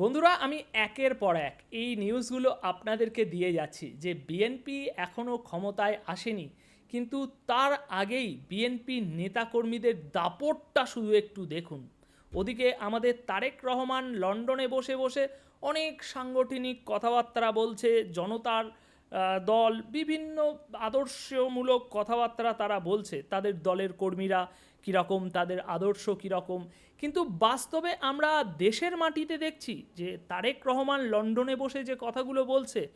বন্ধুরা, আমি একের পর এক এই নিউজগুলো আপনাদেরকে দিয়ে যাচ্ছি যে বিএনপি এখনও ক্ষমতায় আসেনি, কিন্তু তার আগেই বিএনপি নেতাকর্মীদের দাপটটা শুধু একটু দেখুন। ওদিকে আমাদের তারেক রহমান লন্ডনে বসে বসে অনেক সাংগঠনিক কথাবার্তা বলছে, জনতার দল, বিভিন্ন আদর্শমূলক কথাবার্তা তারা বলছে, তাদের দলের কর্মীরা কীরকম, তাদের আদর্শ কীরকম। কিন্তু বাস্তবে আমরা দেশের মাটিতে দেখছি যে তারেক রহমান লন্ডনে বসে যে কথাগুলো বলছে,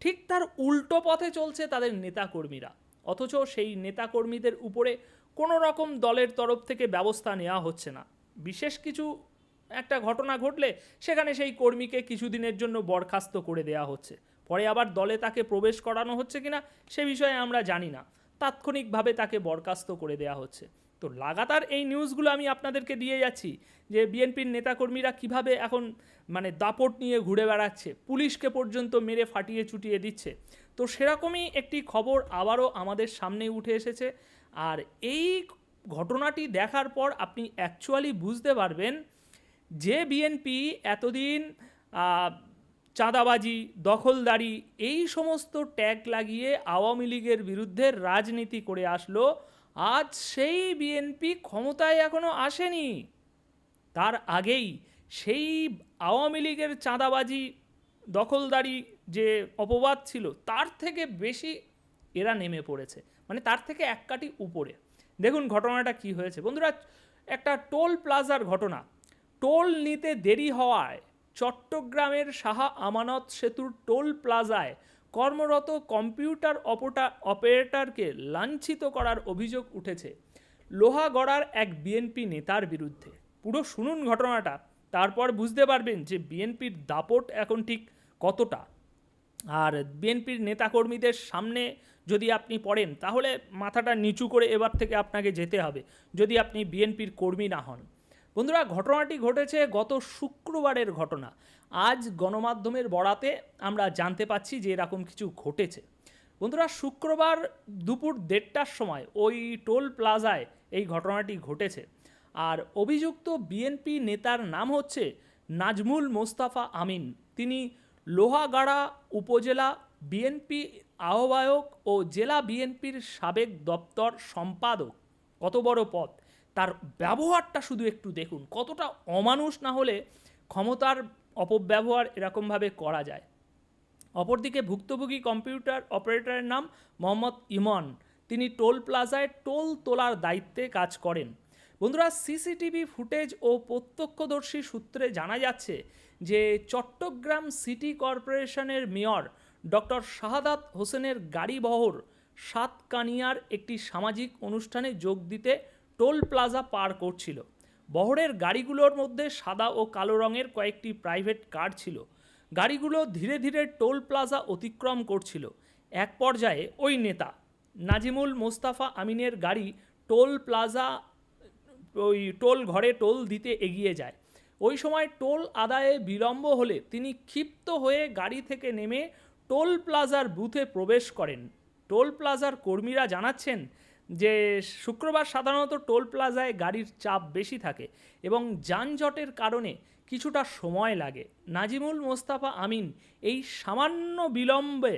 ঠিক তার উল্টো পথে চলছে তাদের নেতাকর্মীরা। অথচ সেই নেতাকর্মীদের উপরে কোনো রকম দলের তরফ থেকে ব্যবস্থা নেওয়া হচ্ছে না। বিশেষ কিছু একটা ঘটনা ঘটলে সেখানে সেই কর্মীকে কিছুদিনের জন্য বরখাস্ত করে দেওয়া হচ্ছে। পরে আবার দলে তাকে প্রবেশ করানো হচ্ছে কিনা সে বিষয়ে আমরা জানি না। তাৎক্ষণিকভাবে তাকে বরখাস্ত করে দেওয়া হচ্ছে। তো লাগাতার এই নিউজগুলো আমি আপনাদেরকে দিয়ে যাচ্ছি যে বিএনপির নেতাকর্মীরা কীভাবে এখন মানে দাপট নিয়ে ঘুরে বেড়াচ্ছে, পুলিশকে পর্যন্ত মেরে ফাটিয়ে চুটিয়ে দিচ্ছে। তো সেরকমই একটি খবর আবারও আমাদের সামনে উঠে এসেছে। আর এই ঘটনাটি দেখার পর আপনি অ্যাকচুয়ালি বুঝতে পারবেন যে বিএনপি এতদিন চাঁদাবাজি, দখলদারি এই সমস্ত ট্যাগ লাগিয়ে আওয়ামী লীগের বিরুদ্ধে রাজনীতি করে আসলো। আজ সেই বিএনপি ক্ষমতায় এখনও আসেনি। তার আগেই সেই আওয়ামী লীগের চাঁদাবাজি, দখলদারি যে অপবাদ ছিল, তার থেকে বেশি এরা নেমে পড়েছে। মানে তার থেকে এক কাটি উপরে। দেখুন ঘটনাটা কি হয়েছে। বন্ধুরা, একটা টোল প্লাজার ঘটনা। টোল নিতে দেরি হওয়ায় চট্টগ্রামের সাহা আমানত সেতুর টোল প্লাজায় কর্মরত কম্পিউটার অপটা, অপারেটরকে লাঞ্ছিত করার অভিযোগ উঠেছে লোহাগড়ার এক বিএনপি নেতার বিরুদ্ধে। পুরো শুনুন ঘটনাটা, তারপর বুঝতে পারবেন যে বিএনপির দাপট এখন ঠিক কতটা। আর বিএনপির নেতাকর্মীদের সামনে যদি আপনি পড়েন, তাহলে মাথাটা নিচু করে এবার থেকে আপনাকে যেতে হবে, যদি আপনি বিএনপির কর্মী না হন। বন্ধুরা, ঘটনাটি ঘটেছে গত শুক্রবারের ঘটনা। আজ গণমাধ্যমের বরাতে আমরা জানতে পাচ্ছি যে এরকম কিছু ঘটেছে। বন্ধুরা, শুক্রবার দুপুর দেড়টার সময় ওই টোল প্লাজায় এই ঘটনাটি ঘটেছে। আর অভিযুক্ত বিএনপি নেতার নাম হচ্ছে নাজমুল মোস্তাফা আমিন। তিনি লোহাগাড়া উপজেলা বিএনপি আহ্বায়ক ও জেলা বিএনপির সাবেক দপ্তর সম্পাদক। কত বড় পদ। তার ব্যবহারটা শুধু একটু দেখুন, কতটা অমানুষ না হলে ক্ষমতার অপব্যবহার এরকমভাবে করা যায়। অপরদিকে ভুক্তভোগী কম্পিউটার অপারেটরের নাম মোহাম্মদ ইমন। তিনি টোল প্লাজায় টোল তোলার দায়িত্বে কাজ করেন। বন্ধুরা, সিসিটিভি ফুটেজ ও প্রত্যক্ষদর্শী সূত্রে জানা যাচ্ছে যে চট্টগ্রাম সিটি কর্পোরেশনের মেয়র ডক্টর শাহাদাত হোসেনের গাড়ি বহর সাতকানিয়ার একটি সামাজিক অনুষ্ঠানে যোগ দিতে টোল প্লাজা পার করছিল। বহরের গাড়িগুলোর মধ্যে সাদা ও কালো রঙের কয়েকটি প্রাইভেট কার ছিল। গাড়িগুলো ধীরে ধীরে টোল প্লাজা অতিক্রম করছিল। এক পর্যায়ে ওই নেতা, নাজিমুল মোস্তাফা আমিনের গাড়ি টোল প্লাজা, ওই টোল ঘরে টোল দিতে এগিয়ে যায়। ওই সময় টোল আদায়ে বিলম্ব হলে তিনি ক্ষিপ্ত হয়ে গাড়ি থেকে নেমে টোল প্লাজার বুথে প্রবেশ করেন। টোল প্লাজার কর্মীরা জানাচ্ছেন যে শুক্রবার সাধারণত টোল প্লাজায় গাড়ির চাপ বেশি থাকে এবং যানজটের কারণে কিছুটা সময় লাগে। নাজিমুল মোস্তাফা আমিন এই সামান্য বিলম্বে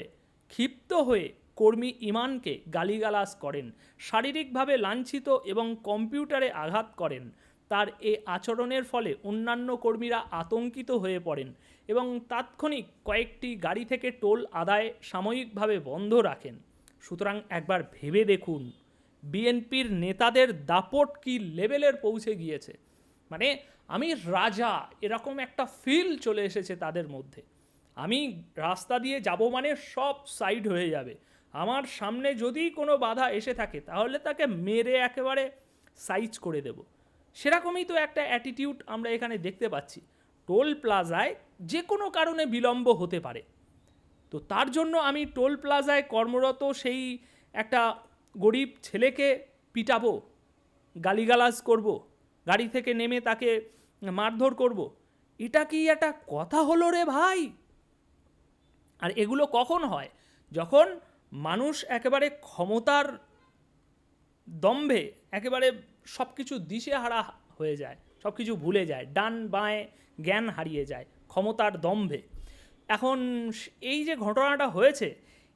ক্ষিপ্ত হয়ে কর্মী ইমানকে গালিগালাজ করেন, শারীরিকভাবে লাঞ্ছিত এবং কম্পিউটারে আঘাত করেন। তার এ আচরণের ফলে অন্যান্য কর্মীরা আতঙ্কিত হয়ে পড়েন এবং তাৎক্ষণিক কয়েকটি গাড়ি থেকে টোল আদায় সাময়িকভাবে বন্ধ রাখেন। সুতরাং একবার ভেবে দেখুন। বিএনপির নেতাদের দাপট কি লেভেলের পৌঁছে গিয়েছে? মানে আমি রাজা, এরকম একটা ফিল চলে এসেছে তাদের মধ্যে। আমি রাস্তা দিয়ে যাব মানে সব সাইড হয়ে যাবে। আমার সামনে যদি কোনো বাধা এসে থাকে, তাহলে তাকে মেরে একেবারে সাইজ করে দেব। সেরকমই তো একটা অ্যাটিটিউড আমরা এখানে দেখতে পাচ্ছি। টোল প্লাজায় যে কোনো কারণে বিলম্ব হতে পারে। তো তার জন্য আমি টোল প্লাজায় কর্মরত সেই একটা গরিব ছেলেকে পিটাবো, গালিগালাজ করব, গাড়ি থেকে নেমে তাকে মারধর করব, এটা কি একটা কথা হলো রে ভাই? আর এগুলো কখন হয়? যখন মানুষ একেবারে ক্ষমতার দম্ভে একেবারে সব কিছু দিশেহারা হয়ে যায় সব কিছু ভুলে যায়, ডান বাঁয়ে জ্ঞান হারিয়ে যায় ক্ষমতার দম্ভে। এখন এই যে ঘটনাটা হয়েছে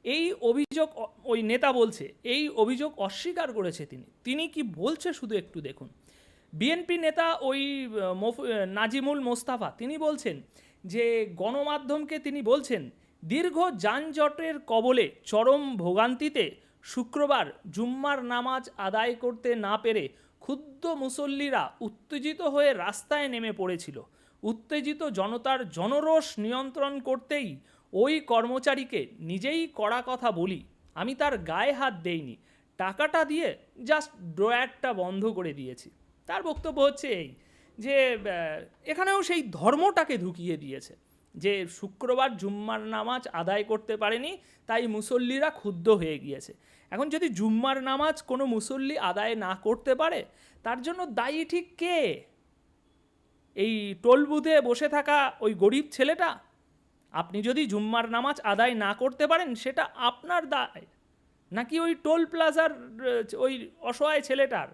এই অভিযোগ ওই নেতা বলছে, এই অভিযোগ অস্বীকার করেছে তিনি। তিনি কি বলছে শুধু একটু দেখুন। বিএনপি নেতা ওই নাজিমুল মোস্তাফা, তিনি বলছেন যে গণমাধ্যমকে তিনি বলছেন, দীর্ঘ যানজটের কবলে চরম ভোগান্তিতে শুক্রবার জুম্মার নামাজ আদায় করতে না পেরে ক্ষুদ্র মুসল্লিরা উত্তেজিত হয়ে রাস্তায় নেমে পড়েছিল। উত্তেজিত জনতার জনরোষ নিয়ন্ত্রণ করতেই ওই কর্মচারীকে নিজেই কড়া কথা বলি, আমি তার গায়ে হাত দেইনি, টাকাটা দিয়ে জাস্ট ড্রয়ারটা বন্ধ করে দিয়েছি। তার বক্তব্য হচ্ছে এই, যে এখানেও সেই ধর্মটাকে ঢুকিয়ে দিয়েছে, যে শুক্রবার জুম্মার নামাজ আদায় করতে পারেনি, তাই মুসল্লিরা ক্ষুব্ধ হয়ে গিয়েছে। এখন যদি জুম্মার নামাজ কোনো মুসল্লি আদায় না করতে পারে, তার জন্য দায়ী ঠিক কে? এই টোল বুথে বসে থাকা ওই গরিব ছেলেটা? আপনি যদি জুম্মার নামাজ আদায় না করতে পারেন, সেটা আপনার দায়। নাকি ওই টোল প্লাজার ওই অসহায় ছেলেটার?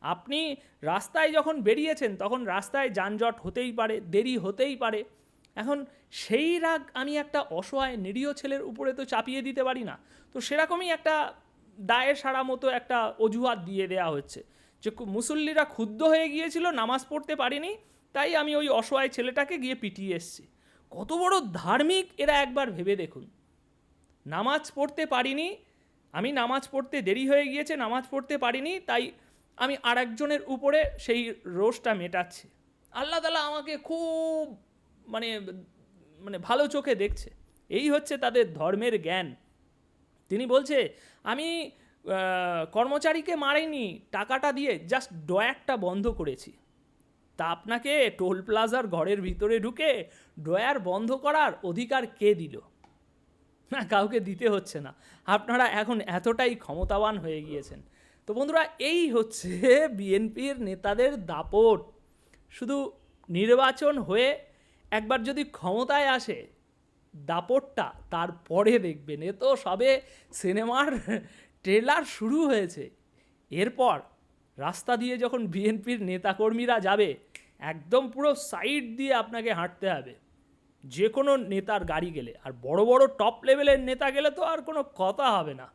আপনি রাস্তায় যখন বেরিয়েছেন, তখন রাস্তায় যানজট হতেই পারে, দেরি হতেই পারে। এখন সেই রাগ আমি একটা অসহায়, নিরীহ ছেলের উপরে তো চাপিয়ে দিতে পারি না। তো সেরকমই একটা দায়ের সারা মতো একটা অজুহাত দিয়ে দেওয়া হচ্ছে যে মুসল্লিরা ক্ষুব্ধ হয়ে গিয়েছিল, নামাজ পড়তে পারিনি, তাই আমি ওই অসহায় ছেলেটাকে গিয়ে পিটিয়ে এসছি। কত বড় ধার্মিক এরা একবার ভেবে দেখুন। নামাজ পড়তে পারিনি, আমি নামাজ পড়তে দেরি হয়ে গিয়েছে, নামাজ পড়তে পারিনি, তাই আমি আরেকজনের উপরে সেই রোষটা মেটাচ্ছি। আল্লাহ তালা আমাকে খুব মানে মানে ভালো চোখে দেখছে। এই হচ্ছে তাদের ধর্মের জ্ঞান। তিনি বলছে, আমি কর্মচারীকে মারিনি, টাকাটা দিয়ে জাস্ট ডয়ারটা বন্ধ করেছি। তা আপনাকে টোল প্লাজার ঘরের ভিতরে ঢুকে ড্রয়ার বন্ধ করার অধিকার কে দিল? না, কাউকে দিতে হচ্ছে না। আপনারা এখন এতটাই ক্ষমতাবান হয়ে গিয়েছেন। তো বন্ধুরা, এই হচ্ছে বিএনপির নেতাদের দাপট। শুধু নির্বাচন হয়ে একবার যদি ক্ষমতায় আসে, দাপটটা তারপরে দেখবেন। এ তো সবে সিনেমার ট্রেলার শুরু হয়েছে। এরপর রাস্তা দিয়ে যখন বিএনপির নেতাকর্মীরা যাবে একদম পুরো সাইড দিয়ে আপনাকে হাঁটতে হবে। যে কোনো নেতার গাড়ি গেলে, আর বড় বড় টপ লেভেলের নেতা গেলে তো আর কোনো কথা হবে না।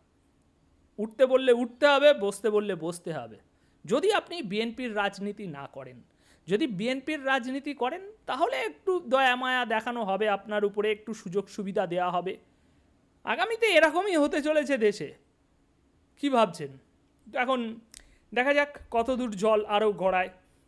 উঠতে বললে উঠতে হবে, বসতে বললে বসতে হবে। যদি আপনি বিএনপির রাজনীতি না করেন, যদি বিএনপির রাজনীতি করেন, তাহলে একটু দয়া, মায়া দেখানো হবে আপনার উপরে, একটু সুযোগ সুবিধা দেওয়া হবে। আগামীতে এরকমই হতে চলেছে দেশে। কি ভাবছেন? এখন দেখা যাক, কতদূর জল আরও গড়ায়।